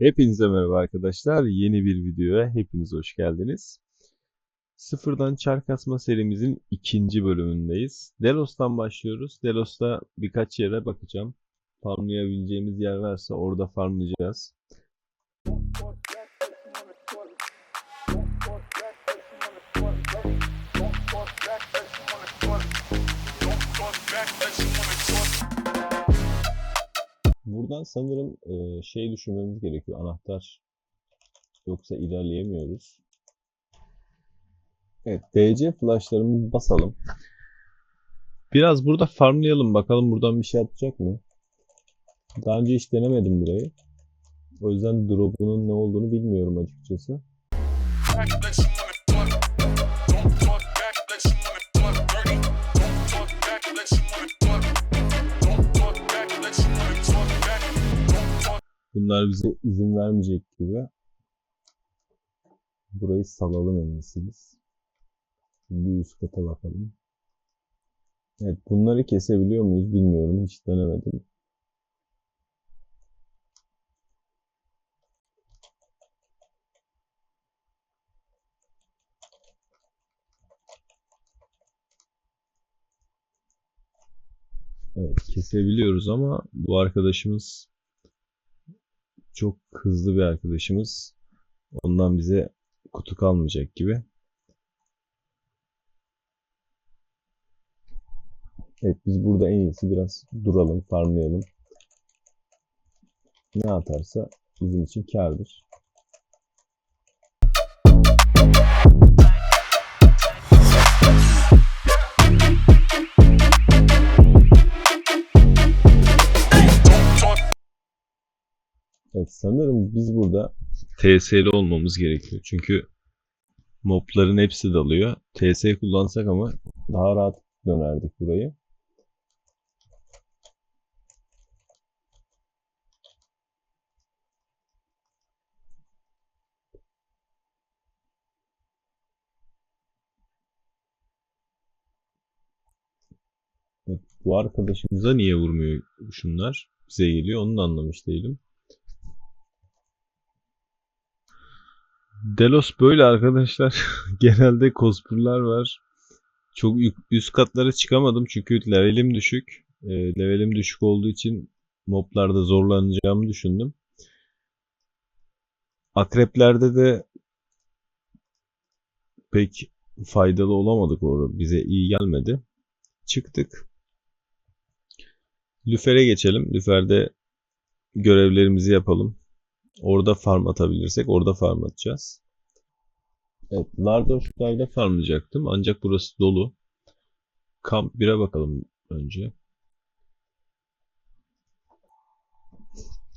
Hepinize merhaba arkadaşlar. Yeni bir videoya hepiniz hoş geldiniz. Sıfırdan çar kasma serimizin ikinci bölümündeyiz. Delos'tan başlıyoruz. Delos'ta birkaç yere bakacağım. Farmlayabileceğimiz yer varsa orada farmlayacağız. Buradan sanırım e, şey düşünmemiz gerekiyor. Anahtar yoksa ilerleyemiyoruz. Evet, DC flashlarımızı basalım. Biraz burada farmlayalım. Bakalım buradan bir şey atacak mı? Daha önce hiç denemedim burayı. O yüzden drop'unun ne olduğunu bilmiyorum açıkçası. Bunlar bize izin vermeyecek gibi. Burayı salalım en iyisi. Bir üst kata bakalım. Evet bunları kesebiliyor muyuz bilmiyorum. Hiç denemedim. Evet kesebiliyoruz ama bu arkadaşımız çok hızlı bir arkadaşımız. Ondan bize kutu kalmayacak gibi. Evet biz burada en iyisi biraz duralım, farmlayalım. Ne atarsa bizim için kardır. Sanırım biz burada TS'li olmamız gerekiyor. Çünkü mobların hepsi dalıyor. TS kullansak ama daha rahat dönerdik burayı. Bu arkadaşımıza niye vurmuyor şunlar? Bize geliyor onu da anlamış değilim. Delos böyle arkadaşlar. Genelde cosplay'lar var. Çok üst katlara çıkamadım çünkü levelim düşük. E, levelim düşük olduğu için moblarda zorlanacağımı düşündüm. Akreplerde de pek faydalı olamadık orada. Bize iyi gelmedi. Çıktık. Lüfer'e geçelim. Lüfer'de görevlerimizi yapalım. Orada farm atabilirsek orada farm atacağız. Evet, Lardorf'larda farmlayacaktım ancak burası dolu. Kamp 1'e bakalım önce.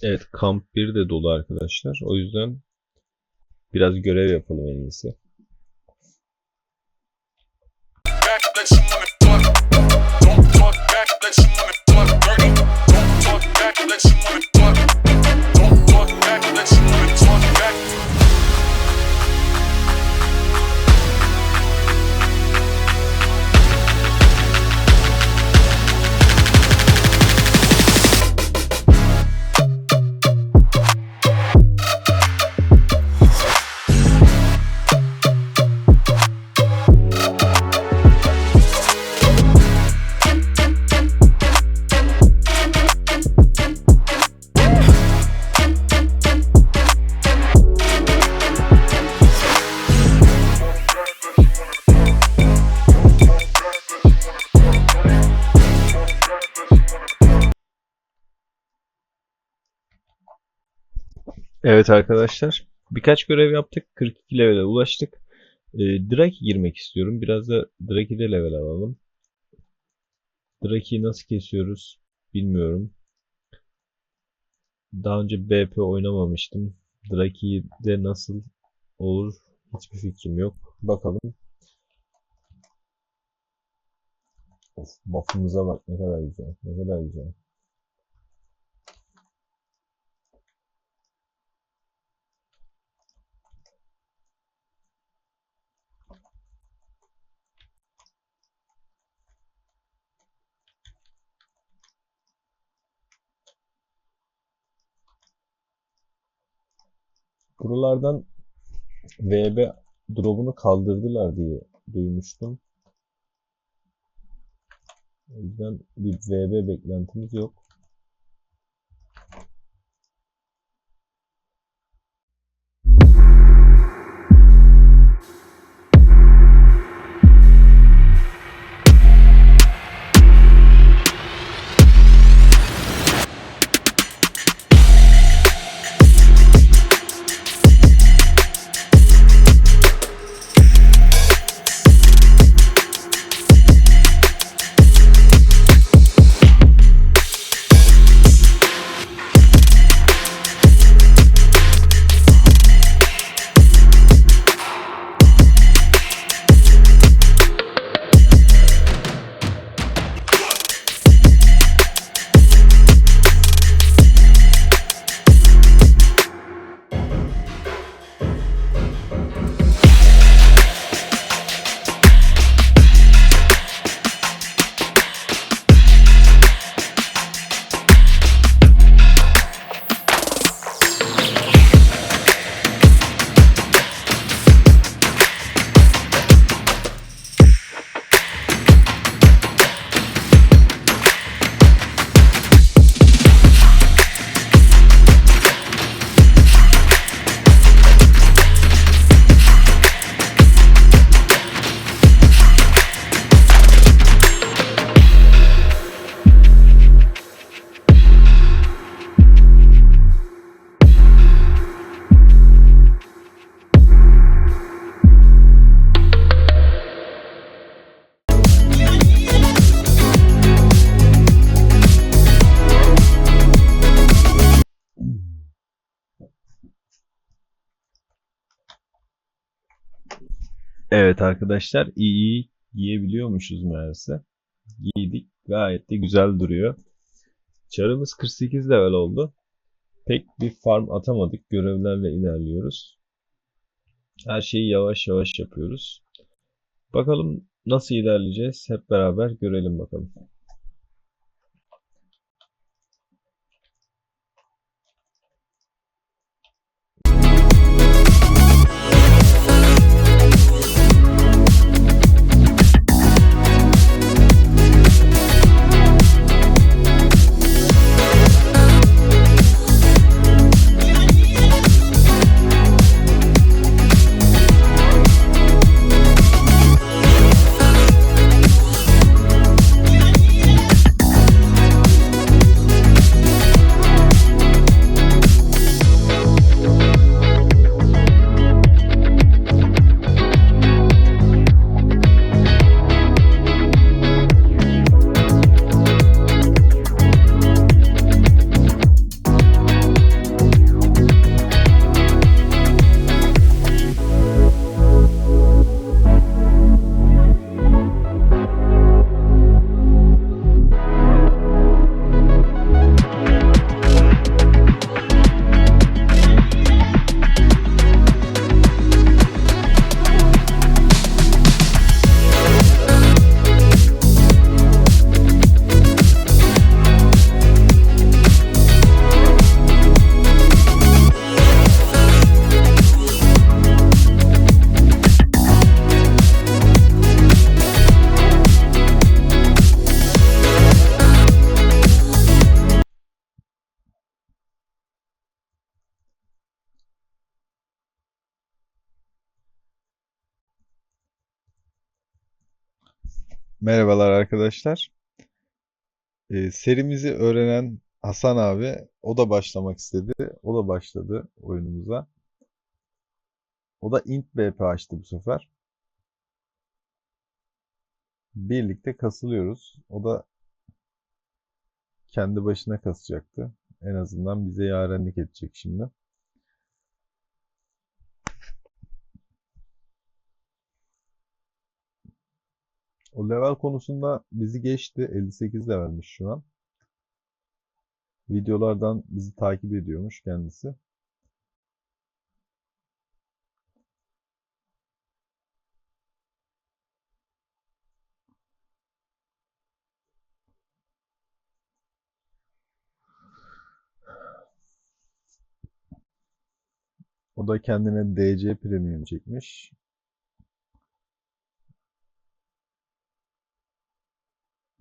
Evet, kamp 1 de dolu arkadaşlar. O yüzden biraz görev yapalım en iyisi. Evet arkadaşlar. Birkaç görev yaptık. 42 level'e ulaştık. E, Draki girmek istiyorum. Biraz da Draki'de level alalım. Draki'yi nasıl kesiyoruz bilmiyorum. Daha önce BP oynamamıştım. Draki'de nasıl olur hiçbir fikrim yok. Bakalım. Of buff'ımıza bak ne kadar güzel. Ne kadar güzel. Buralardan VB drop'unu kaldırdılar diye duymuştum. O yüzden bir VB beklentimiz yok. Evet arkadaşlar iyi giyebiliyormuşuz meğerse. Giydik. Gayet de güzel duruyor. Çarımız 48 level oldu. Pek bir farm atamadık. Görevlerle ilerliyoruz. Her şeyi yavaş yavaş yapıyoruz. Bakalım nasıl ilerleyeceğiz? Hep beraber görelim bakalım. Merhabalar arkadaşlar. Ee, serimizi öğrenen Hasan abi, o da başlamak istedi. O da başladı oyunumuza. O da int BP açtı bu sefer. Birlikte kasılıyoruz. O da kendi başına kasacaktı. En azından bize yarenlik edecek şimdi. O level konusunda bizi geçti. 58 levelmiş şu an. Videolardan bizi takip ediyormuş kendisi. O da kendine DC Premium çekmiş.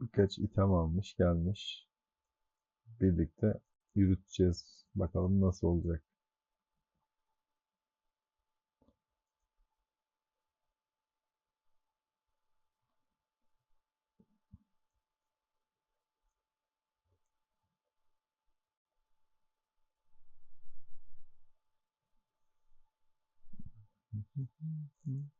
birkaç item almış gelmiş. Birlikte yürüteceğiz. Bakalım nasıl olacak. Mm-hmm.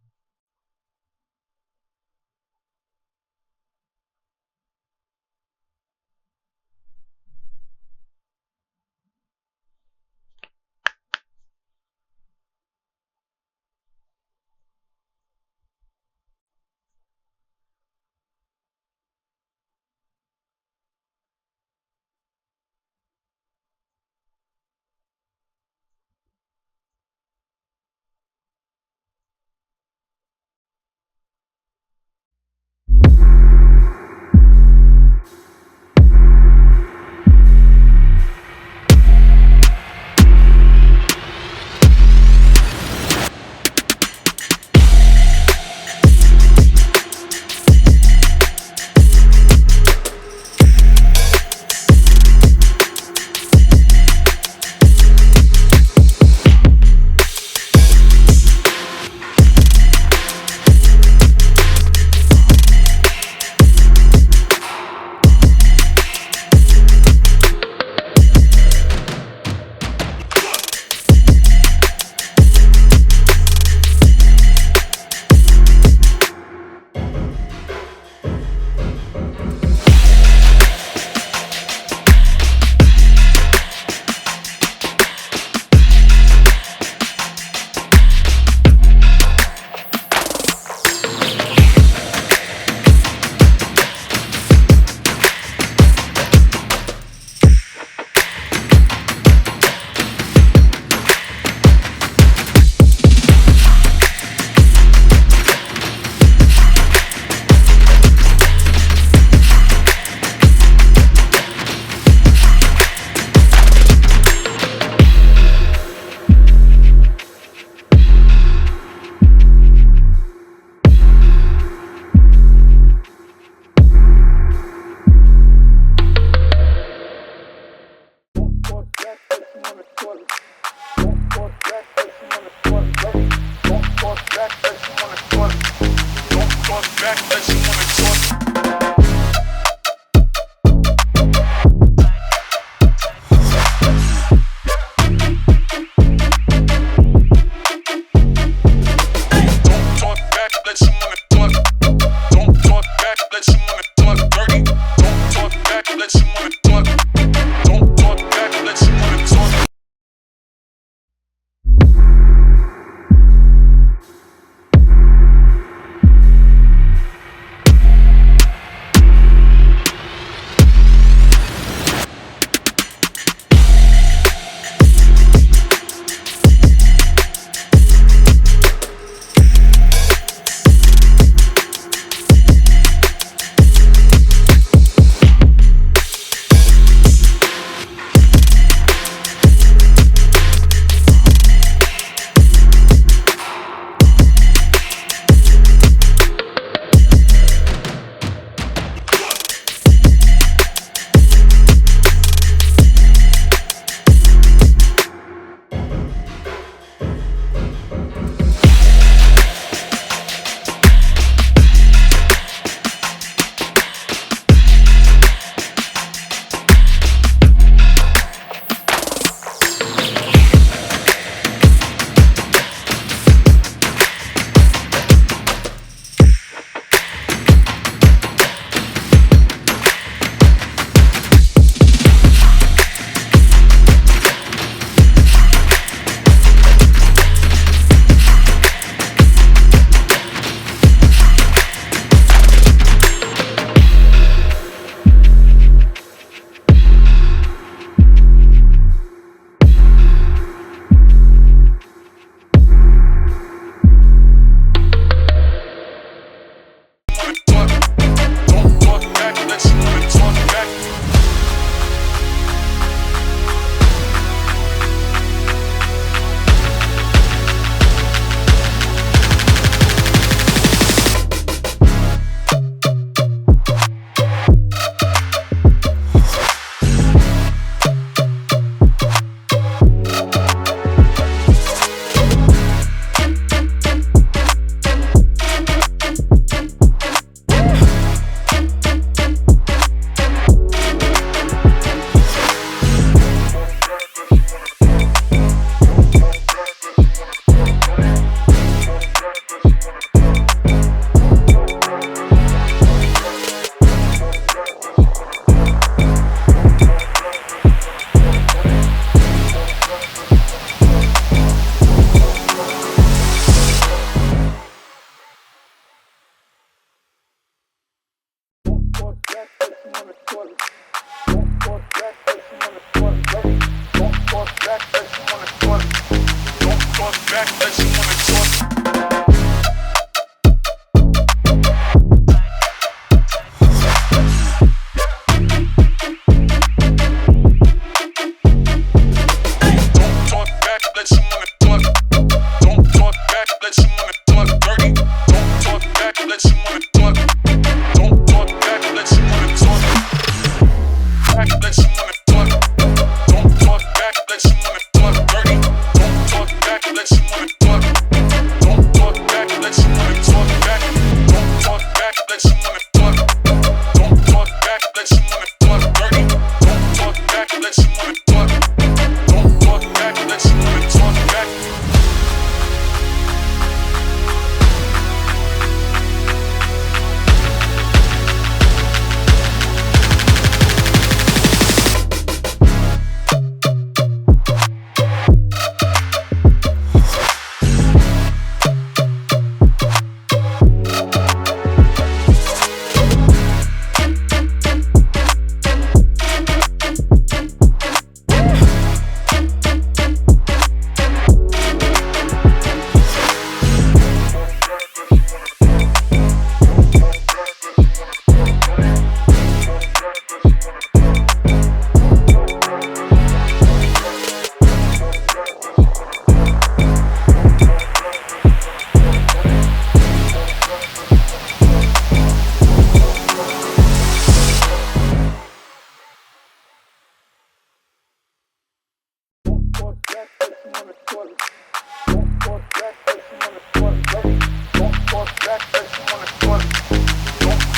back.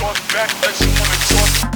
talk back that you wanna talk.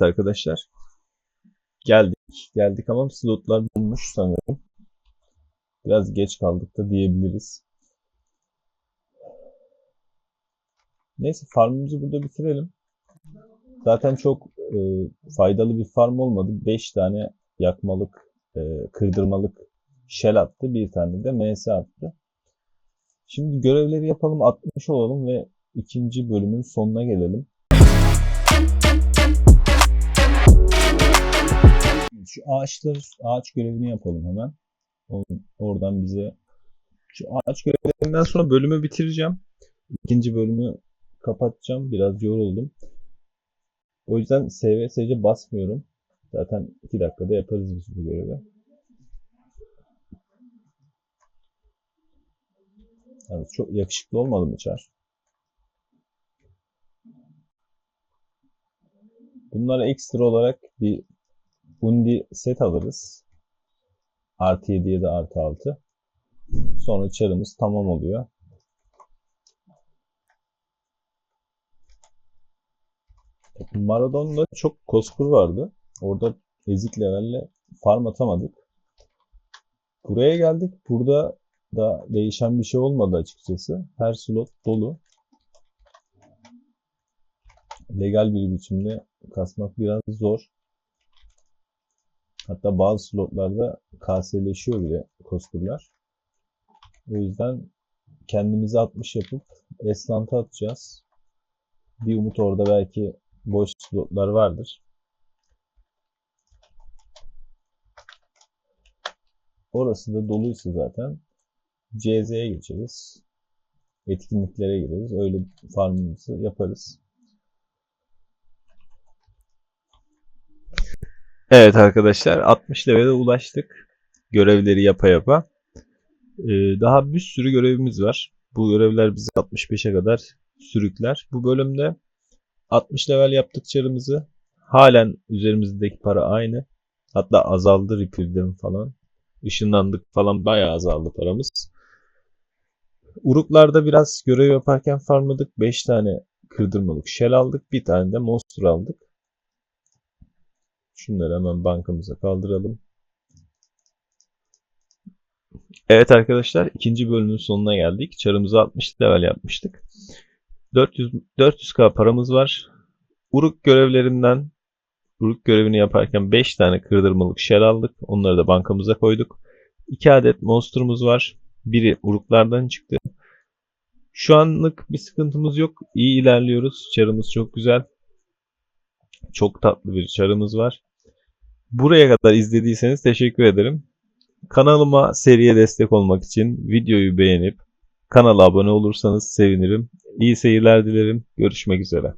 Evet arkadaşlar. Geldik. Geldik ama slotlar bulmuş sanırım. Biraz geç kaldık da diyebiliriz. Neyse farmımızı burada bitirelim. Zaten çok e, faydalı bir farm olmadı. 5 tane yakmalık, e, kırdırmalık shell attı. Bir tane de ms attı. Şimdi görevleri yapalım, 60 olalım ve ikinci bölümün sonuna gelelim. Şu ağaçlar, ağaç görevini yapalım hemen. Oradan bize şu ağaç görevlerinden sonra bölümü bitireceğim. İkinci bölümü kapatacağım. Biraz yoruldum. O yüzden SVSC basmıyorum. Zaten 2 dakikada yaparız biz bu görevi. Yani çok yakışıklı olmadı mı Çar? Bunlara ekstra olarak bir Undi set alırız. Artı 7'ye de artı 6. Sonra çarımız tamam oluyor. Maradon'da çok koskur vardı. Orada ezik levelle farm atamadık. Buraya geldik. Burada da değişen bir şey olmadı açıkçası. Her slot dolu. Legal bir biçimde kasmak biraz zor. Hatta bazı slotlarda KS'leşiyor bile koskurlar. O yüzden kendimize 60 yapıp Eslant'a atacağız. Bir umut orada belki boş slotlar vardır. Orası da doluysa zaten CZ'ye geçeriz. Etkinliklere gireriz. Öyle farmımızı yaparız. Evet arkadaşlar 60 level'e ulaştık. Görevleri yapa yapa. Ee, daha bir sürü görevimiz var. Bu görevler bizi 65'e kadar sürükler. Bu bölümde 60 level yaptık çarımızı. Halen üzerimizdeki para aynı. Hatta azaldı repeal'den falan. Işınlandık falan bayağı azaldı paramız. Uruklarda biraz görev yaparken farmladık. 5 tane kırdırmalık shell aldık. Bir tane de monster aldık. Şunları hemen bankamıza kaldıralım. Evet arkadaşlar ikinci bölümün sonuna geldik. Çarımızı 60 level yapmıştık. 400 400k paramız var. Uruk görevlerinden Uruk görevini yaparken 5 tane kırdırmalık shell aldık. Onları da bankamıza koyduk. 2 adet monsterumuz var. Biri Uruklardan çıktı. Şu anlık bir sıkıntımız yok. İyi ilerliyoruz. Çarımız çok güzel. Çok tatlı bir çarımız var. Buraya kadar izlediyseniz teşekkür ederim. Kanalıma seriye destek olmak için videoyu beğenip kanala abone olursanız sevinirim. İyi seyirler dilerim. Görüşmek üzere.